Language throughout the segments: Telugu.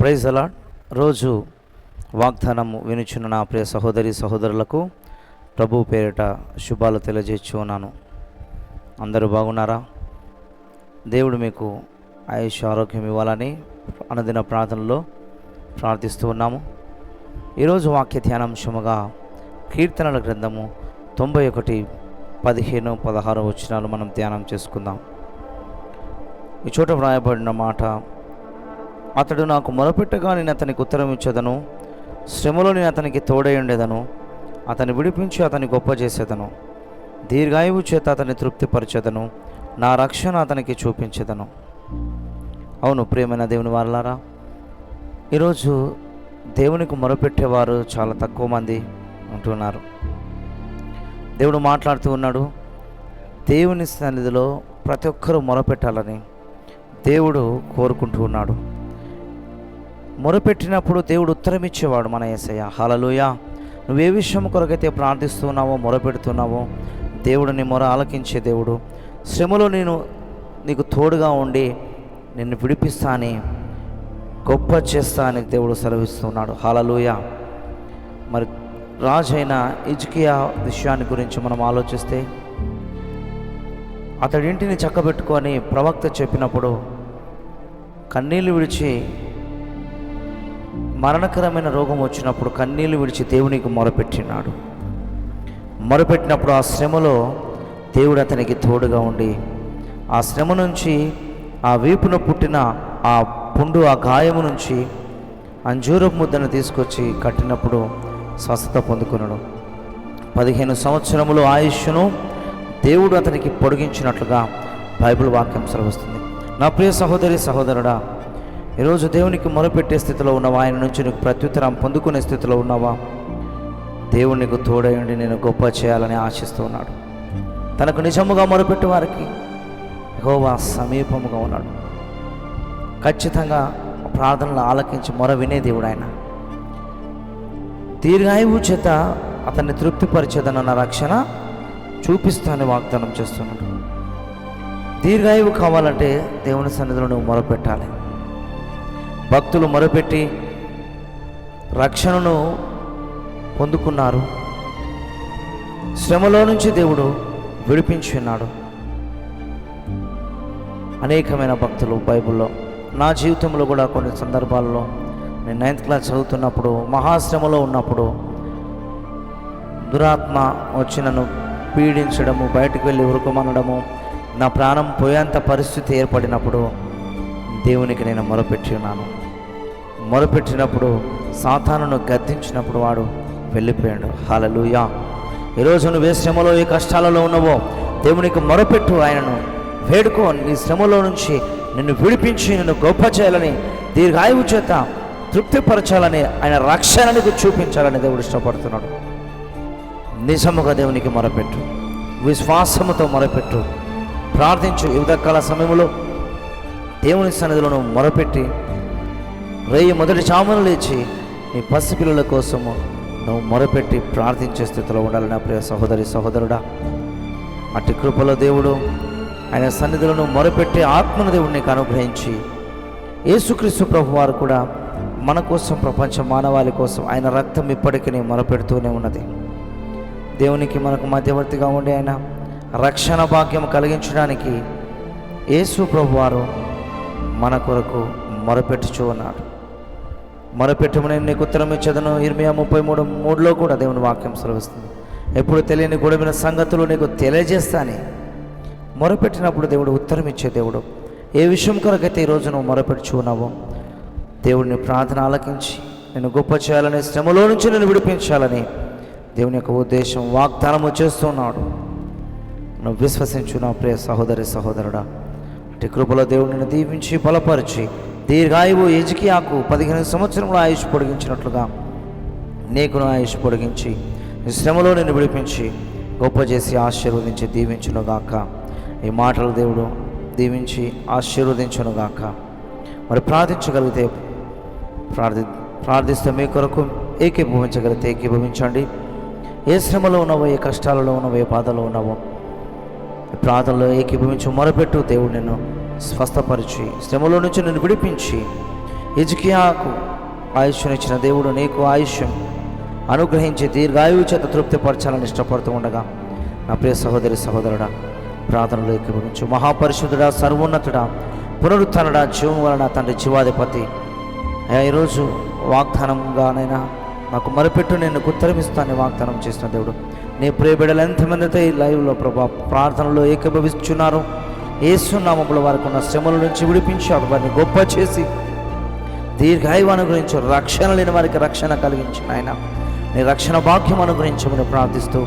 ప్రైజ్ అలా రోజు వాగ్దానము వినుచున్న నా ప్రియ సహోదరి సహోదరులకు ప్రభు పేరిట శుభాలు తెలియజేస్తూ ఉన్నాను అందరూ బాగున్నారా? దేవుడు మీకు ఆయుష్ ఆరోగ్యం ఇవ్వాలని అనుదిన ప్రార్థనలో ప్రార్థిస్తూ ఉన్నాము. ఈరోజు వాక్య ధ్యానాంశముగా కీర్తనల గ్రంథము తొంభై ఒకటి పదిహేను పదహారు వచనాలు మనం ధ్యానం చేసుకుందాం. ఈ చోట వ్రాయబడిన మాట అతడు నాకు మొరపెట్టగా నేను అతనికి ఉత్తరం ఇచ్చేదను. శ్రమలో నేను అతనికి తోడై ఉండేదను. అతని విడిపించి అతని గొప్ప చేసేదను. దీర్ఘాయువు చేత అతన్ని తృప్తిపరిచేదను. నా రక్షణ అతనికి చూపించేదను. అవును ప్రియమైన దేవుని వారలారా ఈరోజు దేవునికి మొరపెట్టేవారు చాలా తక్కువ మంది ఉంటున్నారు. దేవుడు మాట్లాడుతూ ఉన్నాడు దేవుని సన్నిధిలో ప్రతి ఒక్కరూ మొరపెట్టాలని దేవుడు కోరుకుంటూ ఉన్నాడు. మొరపెట్టినప్పుడు దేవుడు ఉత్తరం ఇచ్చేవాడు మన ఏసయ్య. హలలుయ నువ్వు ఏ విషయం కొరకైతే ప్రార్థిస్తున్నావో మొరపెడుతున్నావో దేవుడు నీ మొర ఆలకించే దేవుడు. శ్రమలో నేను నీకు తోడుగా ఉండి నిన్ను విడిపిస్తా అని గొప్ప చేస్తా అని దేవుడు సెలవిస్తున్నాడు. హలలుయ మరి రాజైన ఇజ్కియా విషయాన్ని గురించి మనం ఆలోచిస్తే అతడింటిని చక్కబెట్టుకొని ప్రవక్త చెప్పినప్పుడు కన్నీళ్ళు విడిచి మరణకరమైన రోగం వచ్చినప్పుడు కన్నీళ్ళు విడిచి దేవునికి మొరపెట్టినాడు. మొరపెట్టినప్పుడు ఆ శ్రమలో దేవుడు అతనికి తోడుగా ఉండి ఆ శ్రమ నుంచి ఆ వీపున పుట్టిన ఆ పుండు ఆ గాయము నుంచి అంజూరపు ముద్దను తీసుకొచ్చి కట్టినప్పుడు స్వస్థత పొందుకున్నాడు పదిహేను సంవత్సరములు ఆయుష్ను దేవుడు అతనికి పొడిగించినట్లుగా బైబిల్ వాక్యం సెలవుస్తుంది. నా ప్రియ సహోదరి సహోదరుడా ఈరోజు దేవునికి మొరపెట్టే స్థితిలో ఉన్నావా? ఆయన నుంచి నీకు ప్రత్యుత్తరం పొందుకునే స్థితిలో ఉన్నావా? దేవుడు నీకు తోడయుండి నేను గొప్ప చేయాలని ఆశిస్తూ ఉన్నాడు తనకు నిజముగా మొరపెట్టే వారికి హోవా సమీపముగా ఉన్నాడు. ఖచ్చితంగా ప్రార్థనలు ఆలకించి మొర వినే దేవుడు ఆయన. దీర్ఘాయువు చేత అతన్ని తృప్తిపరిచేదన్న రక్షణ చూపిస్తానని వాగ్దానం చేస్తున్నాడు. దీర్ఘాయువు కావాలంటే దేవుని సన్నిధిలో నువ్వు మొరపెట్టాలి. భక్తులు మొరపెట్టి రక్షణను పొందుకున్నారు. శ్రమలో నుంచి దేవుడు విడిపించి ఉన్నాడు. అనేకమైన భక్తులు బైబిల్లో నా జీవితంలో కూడా కొన్ని సందర్భాల్లో నేను నైన్త్ క్లాస్ చదువుతున్నప్పుడు మహాశ్రమలో ఉన్నప్పుడు దురాత్మ వచ్చి నన్ను పీడించడము బయటకు వెళ్ళి ఉరుకుమనడము నా ప్రాణం పోయేంత పరిస్థితి ఏర్పడినప్పుడు దేవునికి నేను మొరపెట్టి ఉన్నాను. మొరపెట్టినప్పుడు సాతానును గద్దించినప్పుడు వాడు వెళ్ళిపోయాడు. హాలలుయా ఈరోజు నువ్వు ఏ శ్రమలో ఏ కష్టాలలో ఉన్నావో దేవునికి మొరపెట్టు ఆయనను. వేడుకో నీ శ్రమలో నుంచి నిన్ను విడిపించి నిన్ను గొప్ప చేయాలని దీర్ఘాయువు చేత తృప్తిపరచాలని ఆయన రక్షణ నీకు చూపించాలని దేవుడు ఇష్టపడుతున్నాడు. నిజముగా దేవునికి మొరపెట్టు. విశ్వాసముతో మొరపెట్టు. ప్రార్థించు. ఈ ఉదయకాల సమయంలో దేవుని సన్నిధిలో మొరపెట్టి రేయి మొదటి చామును లేచి నీ పసిపిల్లల కోసము నువ్వు మొరపెట్టి ప్రార్థించే స్థితిలో ఉండాలి నా ప్రియ సహోదరి సహోదరుడా. అట్టి కృపలో దేవుడు ఆయన సన్నిధులను మొరపెట్టి ఆత్మను దేవుడు నీకు అనుగ్రహించి యేసుక్రీస్తు ప్రభు వారు కూడా మన కోసం ప్రపంచ మానవాళి కోసం ఆయన రక్తం ఇప్పటికీ మొరపెడుతూనే ఉన్నది. దేవునికి మనకు మధ్యవర్తిగా ఉండి ఆయన రక్షణ భాగ్యం కలిగించడానికి యేసు ప్రభు వారు మన కొరకు మొరపెట్టుచూ ఉన్నాడు. మొరపెట్టమని నీకు ఉత్తరం ఇచ్చేదను. ఇరవై ముప్పై మూడు మూడులో కూడా దేవుని వాక్యం సెలవిస్తుంది. ఎప్పుడు తెలియని గొడవిన సంగతులు నీకు తెలియజేస్తాని. మొరపెట్టినప్పుడు దేవుడు ఉత్తరం ఇచ్చే దేవుడు. ఏ విషయం కొరకైతే ఈరోజు నువ్వు మొరపెట్టుచు ఉన్నావో దేవుడిని ప్రార్థన ఆలకించి నేను గొప్ప చేయాలని శ్రమలో నుంచి నేను విడిపించాలని దేవుని యొక్క ఉద్దేశం వాగ్దానము చేస్తున్నాడు. నువ్వు విశ్వసించు నా ప్రియ సహోదరి సహోదరుడా. అటు కృపలో దేవుడిని దీవించి బలపరిచి దీర్ఘాయువు ఎజికియాకు పదిహేను సంవత్సరంలో ఆయుష్ పొడిగించినట్లుగా నీకును ఆయుష్ పొడిగించి శ్రమలో నిన్ను విడిపించి గొప్ప చేసి ఆశీర్వదించి దీవించునుగాక ఈ మాటలు దేవుడు దీవించి ఆశీర్వదించునుగాక మరి ప్రార్థించగలిగితే ప్రార్థి ప్రార్థిస్తే మీ కొరకు ఏకీభవించగలిగితే ఏకీభవించండి. ఏ శ్రమలో ఉన్నావో ఏ కష్టాలలో ఉన్నవో ఏ బాధలో ఉన్నావో ప్రార్థనలో ఏకీభవించి మొరపెట్టు దేవుడు నిన్ను స్వస్థపరిచి శ్రమలో నుంచి నిన్ను విడిపించి. హిజ్కియాకు ఆయుష్నిచ్చిన దేవుడు నీకు ఆయుష్యం. అనుగ్రహించి దీర్ఘాయువు చేత తృప్తిపరచాలని ఇష్టపడుతూ ఉండగా నా ప్రియ సహోదరి సహోదరుడా ప్రార్థనలో ఎక్కిపించు మహాపరిశుద్ధుడా సర్వోన్నతుడా పునరుత్థానుడా జీవం వలన తండ్రి జీవాధిపతి. ఈరోజు వాగ్దానంగానైనా నాకు మరపెట్టు నేను ఉత్తరమిస్తాను వాగ్దానం చేసిన దేవుడు. నీ ప్రియబిడలు ఎంతమంది ఎంతమందితో ఈ లైవ్లో ప్రభా ప్రార్థనలో ఏకీభవిస్తున్నారు? ఏసునామముల వారికి ఉన్న శ్రమల నుంచి విడిపించారు వారిని గొప్ప చేసి దీర్ఘాయువు అనుగ్రహించు రక్షణ లేని వారికి రక్షణ కలిగించిన ఆయన నీ రక్షణ భాగ్యం అనుగ్రహించమని ప్రార్థిస్తూ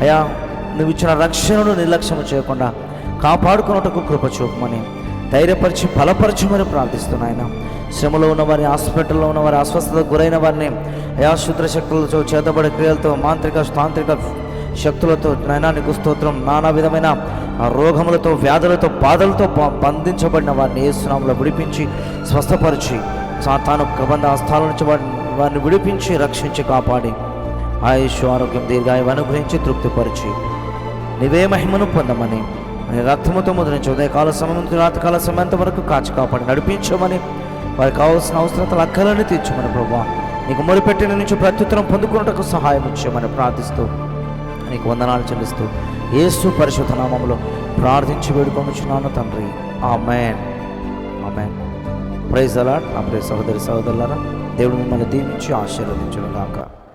అయా నువ్వు ఇచ్చిన రక్షణను నిర్లక్ష్యం చేయకుండా కాపాడుకున్నట్టుకు కృప చూపమని ధైర్యపరిచి బలపరచమని ప్రార్థిస్తున్నాయన శ్రమలో ఉన్న వారిని హాస్పిటల్లో ఉన్న వారి అస్వస్థతకు గురైన వారిని అయాశుద్ర శక్తులతో చేతబడే క్రియలతో మాంత్రిక తాంత్రిక శక్తులతో నయనానికి స్తోత్రం నానా విధమైన రోగములతో వ్యాధులతో బాధలతో బంధించబడిన వారిని ఏసునాములో విడిపించి స్వస్థపరిచి తాను ప్రబంధ హస్తాల నుంచి వారిని విడిపించి రక్షించి కాపాడి ఆయుష్ ఆరోగ్యం దీర్ఘాయువు అనుగ్రహించి తృప్తిపరిచి నీవే మహిమను పొందమని నీ రక్తముతో ముద్రించి ఉదయకాల సమయం రాతకాల సమయంత వరకు కాచి కాపాడి నడిపించమని వారికి కావాల్సిన అవసరతలు అక్కలని తీర్చమని ప్రభా నీకు మొరుపెట్టిన నుంచి ప్రత్యుత్తరం పొందుకున్నటకు సహాయం ఇచ్చామని ప్రార్థిస్తూ నీకు వందనాలు చెల్లిస్తూ ఏసు పరిశుద్ధ నామంలో ప్రార్థించి వేడుకొనుచున్నాను తండ్రి. ఆమెన్. ఆమెన్. ప్రైజ్ అలా నా ప్రియ సహోదరి సహోదరులారా దేవుడు మిమ్మల్ని దీవించి ఆశీర్వదించును గాక